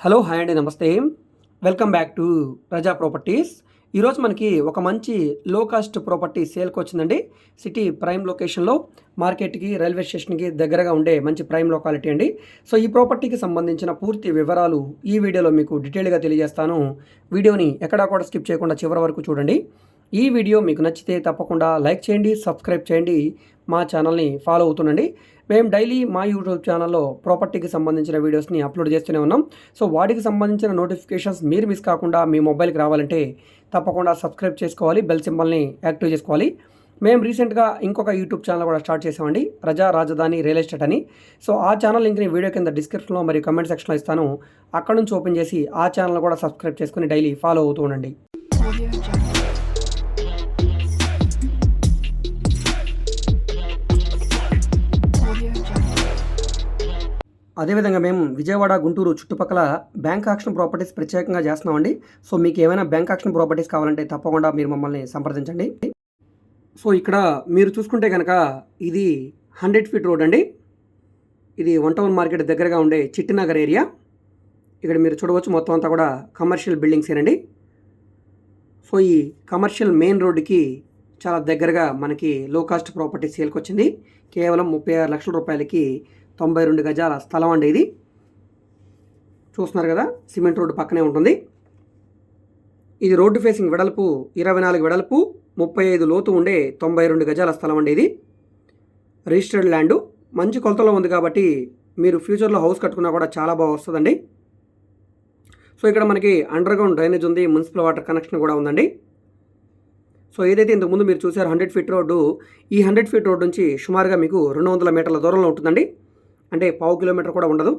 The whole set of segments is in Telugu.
హలో హాయ్ అండి నమస్తే. Welcome back to Praja properties. ఈరోజు మనకి ఒక మంచి లో కాస్ట్ ప్రాపర్టీ సేల్కి వచ్చిందండి. సిటీ ప్రైమ్ లొకేషన్లో మార్కెట్కి రైల్వే స్టేషన్కి దగ్గరగా ఉండే మంచి ప్రైమ్ లొకాలిటీ అండి. సో ఈ ప్రాపర్టీకి సంబంధించిన పూర్తి వివరాలు ఈ వీడియోలో మీకు డీటెయిల్గా తెలియజేస్తాను. వీడియోని ఎక్కడా కూడా స్కిప్ చేయకుండా చివరి వరకు చూడండి. ఈ వీడియో మీకు నచ్చితే తప్పకుండా లైక్ చేయండి సబ్స్క్రైబ్ చేయండి. మా ఛానల్ని ఫాలో అవుతుండండి. మేము డైలీ మా యూట్యూబ్ ఛానల్లో ప్రాపర్టీకి సంబంధించిన వీడియోస్ని అప్లోడ్ చేస్తూనే ఉన్నాం. సో వాటికి సంబంధించిన నోటిఫికేషన్స్ మీరు మిస్ కాకుండా మీ మొబైల్కి రావాలంటే తప్పకుండా సబ్స్క్రైబ్ చేసుకోవాలి బెల్ సింబల్ని యాక్టివ్ చేసుకోవాలి. మేము రీసెంట్గా ఇంకొక యూట్యూబ్ ఛానల్ కూడా స్టార్ట్ చేసామండి ప్రజా రాజధాని రియల్ ఎస్టేట్ అని. సో ఆ ఛానల్ లింక్ని వీడియో కింద డిస్క్రిప్షన్లో మరియు కమెంట్ సెక్షన్లో ఇస్తాను. అక్కడ నుంచి ఓపెన్ చేసి ఆ ఛానల్ కూడా సబ్స్క్రైబ్ చేసుకుని డైలీ ఫాలో అవుతూ ఉండండి. అదేవిధంగా మేము విజయవాడ గుంటూరు చుట్టుపక్కల బ్యాంక్ ఆక్షన్ ప్రాపర్టీస్ ప్రత్యేకంగా చేస్తున్నామండి. సో మీకు ఏమైనా బ్యాంక్ ఆక్షన్ ప్రాపర్టీస్ కావాలంటే తప్పకుండా మీరు మమ్మల్ని సంప్రదించండి. సో ఇక్కడ మీరు చూసుకుంటే కనుక ఇది హండ్రెడ్ ఫీట్ రోడ్ అండి. ఇది వన్ టౌన్ మార్కెట్ దగ్గరగా ఉండే చిట్టినగర్ ఏరియా. ఇక్కడ మీరు చూడవచ్చు మొత్తం అంతా కూడా కమర్షియల్ బిల్డింగ్స్ ఏనండి. సో ఈ కమర్షియల్ మెయిన్ రోడ్డుకి చాలా దగ్గరగా మనకి లో కాస్ట్ ప్రాపర్టీ సేల్కి వచ్చింది కేవలం ముప్పై ఆరు లక్షల రూపాయలకి తొంభై రెండు గజాల స్థలం అండి ఇది. చూస్తున్నారు కదా సిమెంట్ రోడ్డు పక్కనే ఉంటుంది. ఇది రోడ్డు ఫేసింగ్ వెడల్పు ఇరవై నాలుగు వెడల్పు ముప్పై ఐదు లోతు ఉండే తొంభై రెండు గజాల స్థలం అండి ఇది. రిజిస్టర్డ్ ల్యాండ్ మంచి కొలతలో ఉంది కాబట్టి మీరు ఫ్యూచర్లో హౌస్ కట్టుకున్నా కూడా చాలా బాగా వస్తుందండి. సో ఇక్కడ మనకి అండర్ గ్రౌండ్ డ్రైనేజ్ ఉంది మున్సిపల్ వాటర్ కనెక్షన్ కూడా ఉందండి. సో ఏదైతే ఇంతకుముందు మీరు చూసారు హండ్రెడ్ ఫీట్ రోడ్డు ఈ హండ్రెడ్ ఫీట్ రోడ్ నుంచి సుమారుగా మీకు రెండు వందల మీటర్ల దూరంలో ఉంటుందండి. అంటే పావు కిలోమీటర్ కూడా ఉండదు.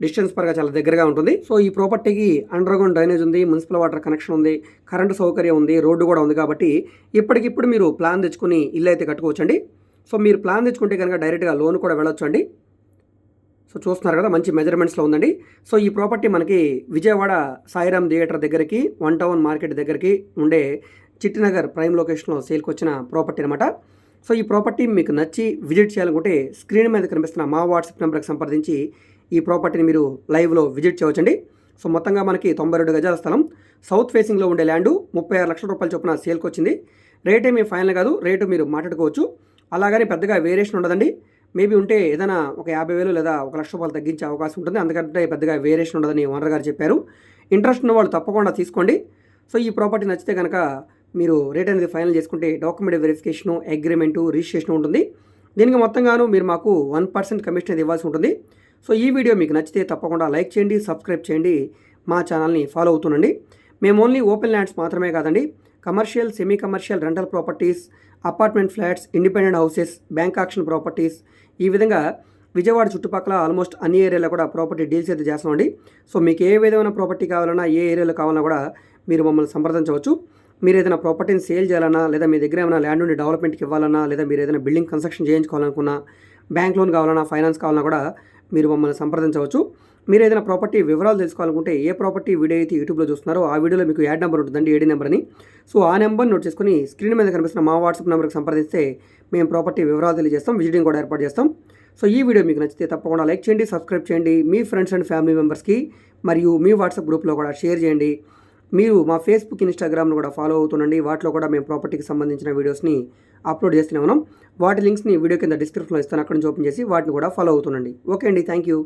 డిస్టెన్స్ పరంగా చాలా దగ్గరగా ఉంటుంది. సో ఈ ప్రాపర్టీకి అండర్గ్రౌండ్ డ్రైనేజ్ ఉంది మున్సిపల్ వాటర్ కనెక్షన్ ఉంది కరెంటు సౌకర్యం ఉంది రోడ్డు కూడా ఉంది కాబట్టి ఇప్పటికిప్పుడు మీరు ప్లాన్ తెచ్చుకుని ఇల్లు అయితే కట్టుకోవచ్చండి. సో మీరు ప్లాన్ తెచ్చుకుంటే కనుక డైరెక్ట్గా లోన్ కూడా వెళ్ళొచ్చు అండి సో చూస్తున్నారు కదా మంచి మెజర్మెంట్స్లో ఉందండి. సో ఈ ప్రాపర్టీ మనకి విజయవాడ సాయిరామ్ థియేటర్ దగ్గరికి వన్ టౌన్ మార్కెట్ దగ్గరికి ఉండే చిట్టినగర్ ప్రైమ్ లొకేషన్లో సేల్కి వచ్చిన ప్రాపర్టీ అనమాట సో ఈ ప్రాపర్టీ మీకు నచ్చి విజిట్ చేయాలనుకుంటే స్క్రీన్ మీద కనిపిస్తున్న మా వాట్సాప్ నెంబర్కి సంప్రదించి ఈ ప్రాపర్టీని మీరు లైవ్లో విజిట్ చేయవచ్చండి. సో మొత్తంగా మనకి తొంభై రెండు గజాల స్థలం. సౌత్ ఫేసింగ్లో ఉండే ల్యాండు ముప్పై ఆరు లక్షల రూపాయల చొప్పున సేల్కి వచ్చింది. రేట్ మీ ఫైనల్ కాదు. రేటు మీరు మాట్లాడుకోవచ్చు. అలాగని పెద్దగా వేరియేషన్ ఉండదండి. మేబీ ఉంటే ఏదైనా ఒక యాభై వేలు లేదా ఒక లక్ష రూపాయలు తగ్గించే అవకాశం ఉంటుంది. అందుకంటే పెద్దగా వేరియేషన్ ఉండదని ఓనర్ గారు చెప్పారు. ఇంట్రెస్ట్ ఉన్న వాళ్ళు తప్పకుండా తీసుకోండి. సో ఈ ప్రాపర్టీ నచ్చితే కనుక మీరు రేట్ అనేది ఫైనల్ చేసుకుంటే డాక్యుమెంట్ వెరిఫికేషను అగ్రిమెంటు రిజిస్ట్రేషన్ ఉంటుంది. దీనికి మొత్తంగాను మీరు మాకు వన్ పర్సెంట్ కమిషన్ అనేది ఇవ్వాల్సి ఉంటుంది. సో ఈ వీడియో మీకు నచ్చితే తప్పకుండా లైక్ చేయండి సబ్స్క్రైబ్ చేయండి. మా ఛానల్ని ఫాలో అవుతుండండి. మేము ఓన్లీ ఓపెన్ ల్యాండ్స్ మాత్రమే కాదండి. Commercial semi commercial rental properties apartment flats independent houses bank auction properties ఈ విధంగా విజయవాడ చుట్టుపక్కల ఆల్మోస్ట్ అన్ని ఏరియాలో కూడా ప్రాపర్టీ డీల్స్ అయితే చేస్తామండి సో మీకు ఏ విధమైన ప్రాపర్టీ కావాలన్నా ఏ ఏరియాలో కావాలన్నా కూడా మీరు మమ్మల్ని సంప్రదించవచ్చు. మీరు ఏదైనా ప్రాపర్టీని సేల్ చేయాలన్నా లేదా మీ దగ్గర ఏమైనా ల్యాండ్ ఉండి డెవలప్మెంట్కి ఇవ్వాలన్నా లేదా మీరు ఏదైనా బిల్డింగ్ కన్స్ట్రక్షన్ చేయించుకోవాలనుకున్నా బ్యాంక్ లోన్ కావాలన్నా ఫైనాన్స్ కావాలన్నా కూడా మీరు మమ్మల్ని సంప్రదించవచ్చు. మీరు ఏదైనా ప్రాపర్టీ వివరాలు తెలుసుకోవాలనుకుంటే ఏ ప్రాపర్టీ వీడియో అయితే యూట్యూబ్లో చూస్తున్నారో ఆ వీడియోలో మీకు యాడ్ నెంబర్ ఉంటుందండి ఏడీ నెంబర్ అని సో ఆ నెంబర్ నోట్ చేసుకుని స్క్రీన్ మీద కనిపిస్తున్న మా వాట్సాప్ నెంబర్కి సంప్రదిస్తే మేము ప్రాపర్టీ వివరాలు తెలియజేస్తాం విజిటింగ్ కూడా ఏర్పాటు చేస్తాం. సో ఈ వీడియో మీకు నచ్చితే తప్పకుండా లైక్ చేయండి సబ్స్క్రైబ్ చేయండి. మీ ఫ్రెండ్స్ అండ్ ఫ్యామిలీ మెంబర్స్కి మరియు మీ వాట్సాప్ గ్రూప్లో కూడా షేర్ చేయండి. మీరు మా ఫేస్బుక్ ఇన్స్టాగ్రామ్ను కూడా ఫాలో అవుతుండండి. వాటిలో కూడా మేము ప్రాపర్టీకి సంబంధించిన వీడియోస్ని అప్లోడ్ చేస్తూనే ఉన్నాం. వాటి లింక్స్ని వీడియో కింద డిస్క్రిప్షన్లో ఇస్తాను. అక్కడ నుంచి ఓపెన్ చేసి వాటిని కూడా ఫాలో అవుతుండండి. ఓకే అండి. Thank you